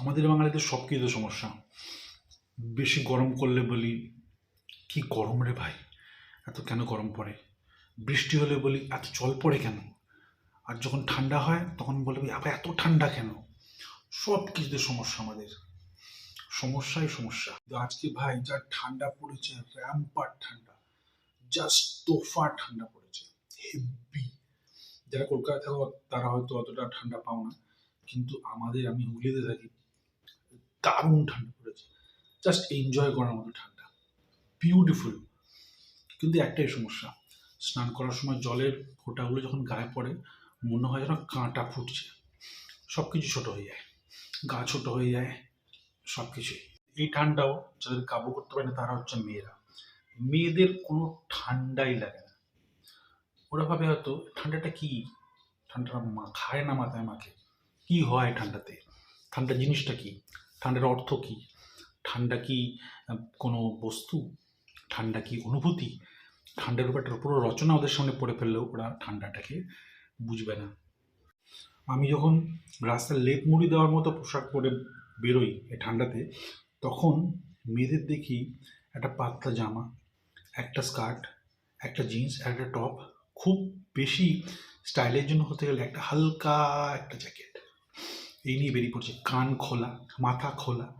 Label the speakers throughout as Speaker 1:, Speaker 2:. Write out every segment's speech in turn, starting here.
Speaker 1: আমাদের বাঙালিদের সব কিছু সমস্যা। বেশি গরম করলে বলি, কি গরম রে ভাই? এত কেন গরম পড়ে? বৃষ্টি হলে বলি, এত জল পড়ে কেন? আর যখন ঠান্ডা হয়, তখন বলবি আবার এত ঠান্ডা কেন? সব কিছুতে সমস্যা আমাদের। সমস্যাই সমস্যা। আজকে ভাই যা ঠান্ডা পড়েছে, র্যাম্পার ঠান্ডা, জাস্ট তোফা ঠান্ডা পড়েছে, হেভি। যারা কলকাতায় থাকো, তারা হয়তো অতটা ঠান্ডা পাও না, কিন্তু আমাদের, আমি হুগলিতে থাকি দারুণ ঠান্ডা পড়েছে। জাস্ট এনজয় করার মতো ঠান্ডা। বিউটিফুল কিন্তু একটাই সমস্যা, স্নান করার সময় জলের ফোঁটাগুলো যখন গায়ে পড়ে, মনে হয় যেন কাঁটা ফুটছে। সব কিছু ছোটো হয়ে যায়। গা ছোট হয়ে যায় সব কিছুই এই ঠান্ডাও যাদের কাবু করতে পারে না, তারা হচ্ছে মেয়েরা। মেয়েদের কোনো ঠান্ডাই লাগে না। ওরা ভাবে হয়তো, ঠান্ডাটা কি? ঠান্ডাটা মা খায় না মাথায় মাকে? কি হয় ঠান্ডাতে? ঠান্ডা জিনিসটা কি? ঠান্ডার অর্থ কি? ঠান্ডা কি কোনো বস্তু? ঠান্ডা কি অনুভূতি? ঠান্ডার ব্যাপারটার পুরো রচনা ওদের সামনে পড়ে ফেললেও ওরা ঠান্ডাটাকে বুঝবে না। আমি যখন রাস্তায় লেপ মুড়ি দেওয়ার মতো পোশাক পরে বেরোই এই ঠান্ডাতে, তখন মেয়েদের দেখি একটা পাতলা জামা, একটা স্কার্ট, একটা জিন্স একটা টপ খুব বেশি স্টাইলের জন্য হতে গেলে একটা হালকা একটা জ্যাকেট। এই নিয়ে বেরিয়ে পড়ছে, কান খোলা, মাথা খোলা।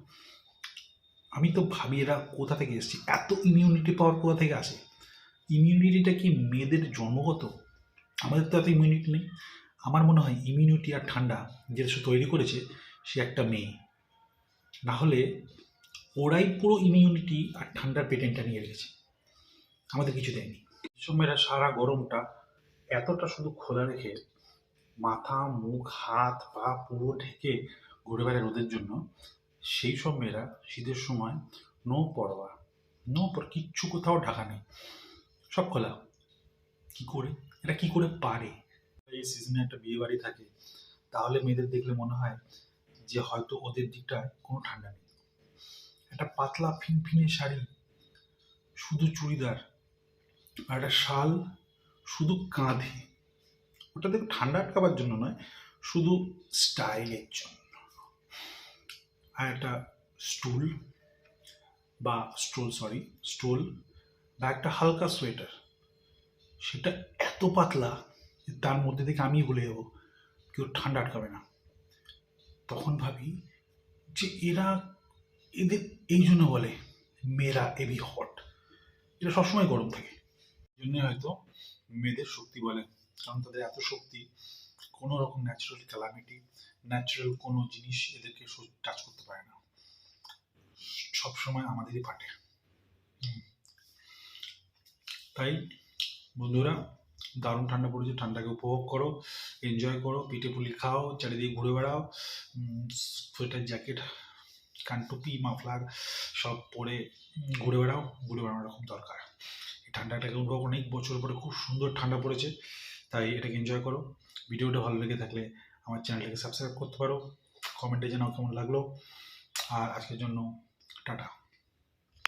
Speaker 1: আমি তো ভাবি এরা কোথা থেকে এসেছে? এত ইমিউনিটি পাওয়ার কোথা থেকে আসে? ইমিউনিটিটা কি মেয়েদের জন্মগত? আমাদের তো এত ইমিউনিটি নেই। আমার মনে হয় ইমিউনিটি আর ঠান্ডা যেটা সে তৈরি করেছে, সে একটা মেয়ে। না হলে ওরাই পুরো ইমিউনিটি আর ঠান্ডার পেটেন্টটা নিয়ে রেখেছে। আমাদের কিছু দেয়নি। সময়েরা সারা গরমটা এতটা শুধু খোলা রেখে মাথা, মুখ, হাত, পা পুরো ঢেকে ঘুরে বেড়ায় রোদের জন্য। সেই সব মেয়েরা শীতের সময় নো পরোয়া, নো পর কিচ্ছু কোথাও ঢাকা নেই। সব খোলা। কি করে? এটা কি করে পারে? এই সিজনে একটা বিয়ে বাড়ি থাকে, তাহলে মেয়েদের দেখলে মনে হয় যে হয়তো ওদের দিকটায় কোনো ঠান্ডা নেই। একটা পাতলা ফিনফিনে শাড়ি, শুধু চুড়িদার, আর একটা শাল শুধু কাঁধে। ওটা দেখো ঠান্ডা আটকাবার জন্য নয়, শুধু স্টাইলের জন্য। আর একটা স্টুল বা স্ট্রোল সরি স্টোল বা একটা হালকা সোয়েটার সেটা এত পাতলা তার মধ্যে থেকে আমি ভুলে যাব, কেউ ঠান্ডা আটকাবে না। তখন ভাবি যে এরা এদের এই জন্য বলে, মেয়েরা এবি হট এটা সবসময় গরম থাকে। এই জন্যই হয়তো মেয়েদের শক্তি বলে। কারণ তাদের এত শক্তি, কোনো রকম ন্যাচারাল ক্যালামিটি ন্যাচারাল কোনো জিনিস এদেরকে টাচ করতে পারে না। সবসময় আমাদেরই পাটে। তাই বন্ধুরা, দারুণ ঠান্ডা পড়েছে, ঠান্ডাকে উপভোগ করো এনজয় করো, পিঠে পুলি খাও, চারিদিকে ঘুরে বেড়াও সোয়েটার জ্যাকেট কানটুপি মাফলার সব পরে ঘুরে বেড়াও, ঘুরে বেড়ানো খুব দরকার। ঠান্ডাটাকে অনুভব অনেক বছর পরে খুব সুন্দর ঠান্ডা পড়েছে। তাই এটাকে এনজয় করো। ভিডিওটা ভালো লেগে থাকলে আমার চ্যানেলটাকে সাবস্ক্রাইব করতে পারো। কমেন্টে জানাও কেমন লাগল। আর আজকের জন্য টাটা।